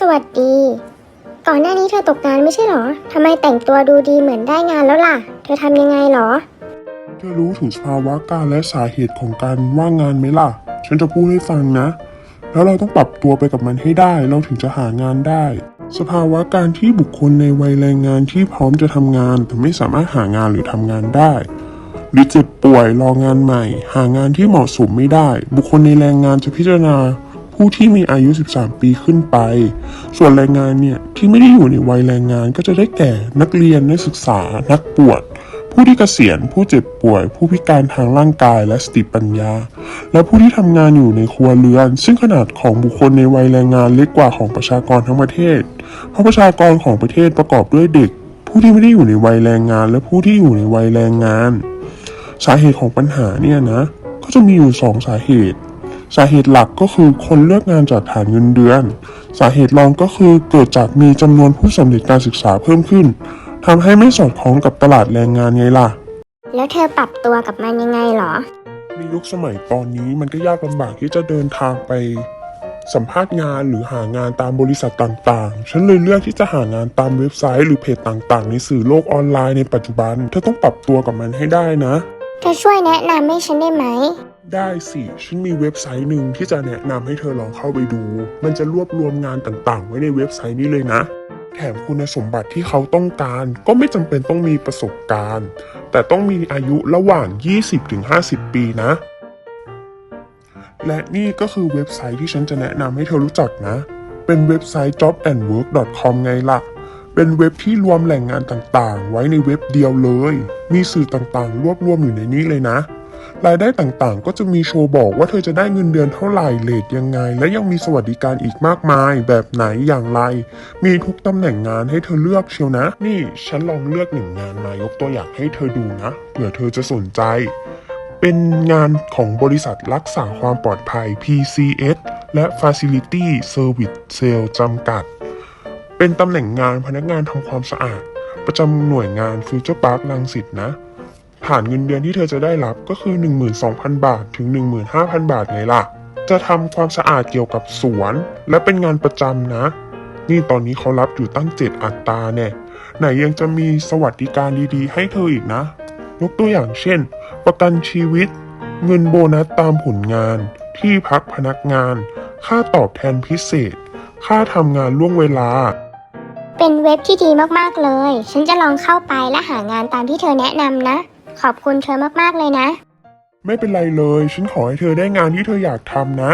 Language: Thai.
สวัสดี ก่อนหน้านี้เธอตกงานไม่ใช่เหรอ ทำไมแต่งตัวดูดีเหมือนได้งานแล้วล่ะ เธอทำยังไงเหรอ เธอรู้ถึงสภาวะการและสาเหตุของการว่างงานไหมล่ะ ฉันจะพูดให้ฟังนะ แล้วเราต้องปรับตัวไปกับมันให้ได้ เราถึงจะหางานได้ สภาวะการที่บุคคลในวัยแรงงานที่พร้อมจะทำงาน แต่ไม่สามารถหางานหรือทำงานได้หรือเจ็บป่วยรองานใหม่ หางานที่เหมาะสมไม่ได้ บุคคลในแรงงานจะพิจารณา ผู้ที่มีอายุ 13 ปีขึ้นไป ส่วนแรงงานเนี่ยที่ไม่ได้อยู่ในวัยแรงงานก็จะได้แก่นักเรียนนักศึกษา นักปวดผู้ที่เกษียณ ผู้เจ็บป่วย ผู้พิการทางร่างกายและสติปัญญา และผู้ที่ทำงานอยู่ในครัวเรือน ซึ่งขนาดของบุคคลในวัยแรงงานเล็กกว่าของประชากรทั้งประเทศ เพราะประชากรของประเทศประกอบด้วยเด็ก ผู้ที่ไม่ได้อยู่ในวัยแรงงาน และผู้ที่อยู่ในวัยแรงงาน สาเหตุของปัญหาเนี่ยนะ ก็จะมีอยู่สองสาเหตุ สาเหตุหลักก็คือคนเลือกงานจากฐานเงินเดือน สาเหตุรองก็คือเกิดจากมีจำนวนผู้สำเร็จการศึกษาเพิ่มขึ้นทำให้ไม่สอดคล้องกับตลาดแรงงานไงล่ะ แล้วเธอปรับตัวกับมันยังไงเหรอ ในยุคสมัยตอนนี้มันก็ยากลำบากที่จะเดินทางไป สัมภาษณ์งานหรือหางานตามบริษัทต่างๆ ฉันเลยเลือกที่จะหางานตามเว็บไซต์ หรือเพจต่างๆ ในสื่อโลกออนไลน์ในปัจจุบัน เธอต้องปรับตัวกับมันให้ได้นะ เธอช่วยแนะนำให้ฉันได้ไหม ได้สิ ฉันมีเว็บไซต์หนึ่งที่จะแนะนำให้เธอลองเข้าไปดู มันจะรวบรวมงานต่างๆ ไว้ในเว็บไซต์นี้เลยนะ แถมคุณสมบัติที่เขาต้องการ ก็ไม่จำเป็นต้องมีประสบการณ์ แต่ต้องมีอายุระหว่าง 20-50 ปีนะ และนี่ก็คือเว็บไซต์ที่ฉันจะแนะนำให้เธอรู้จักนะ เป็นเว็บไซต์ jobandwork.com ไงล่ะเป็นเว็บที่รวมแหล่งงานต่างๆ ไว้ในเว็บเดียวเลย มีสื่อต่างๆ รวบรวมอยู่ในนี้เลยนะ รายได้ต่างๆ ก็จะมีโชว์บอกว่าเธอจะได้เงินเดือนเท่าไหร่เลทยังไง และยังมีสวัสดิการอีกมากมาย แบบไหนอย่างไร มีทุกตำแหน่งงานให้เธอเลือกเชียวนะ นี่ฉันลองเลือกหนึ่งงานมายกตัวอย่างให้เธอดูนะเผื่อเธอจะสนใจ เป็นงานของบริษัทรักษาความปลอดภัย PCS และ Facility Service Sale จำกัด เป็นตำแหน่งงานพนักงานทำความสะอาด ประจำหน่วยงานฟิวเจอร์พาร์คลังสิตนะ ฐานเงินเดือนที่เธอจะได้รับก็คือ 12,000 บาทถึง 15,000 บาทไงล่ะ จะทำความสะอาดเกี่ยวกับสวน และเป็นงานประจำนะ นี่ตอนนี้เขารับอยู่ตั้ง7อัตราแน่ไหนยังจะมีสวัสดิการดีๆ ให้เธออีกนะ ยกตัวอย่างเช่น ประกันชีวิต เงินโบนัสตามผลงาน ที่พักพนักงาน ค่าตอบแทนพิเศษ ค่าทำงานล่วงเวลาเป็นเว็บที่ดีมาก ๆ เลย ฉันจะลองเข้าไปและหางานตามที่เธอแนะนำนะ ขอบคุณเธอมากๆเลยนะ ไม่เป็นไรเลย ฉันขอให้เธอได้งานที่เธออยากทำนะ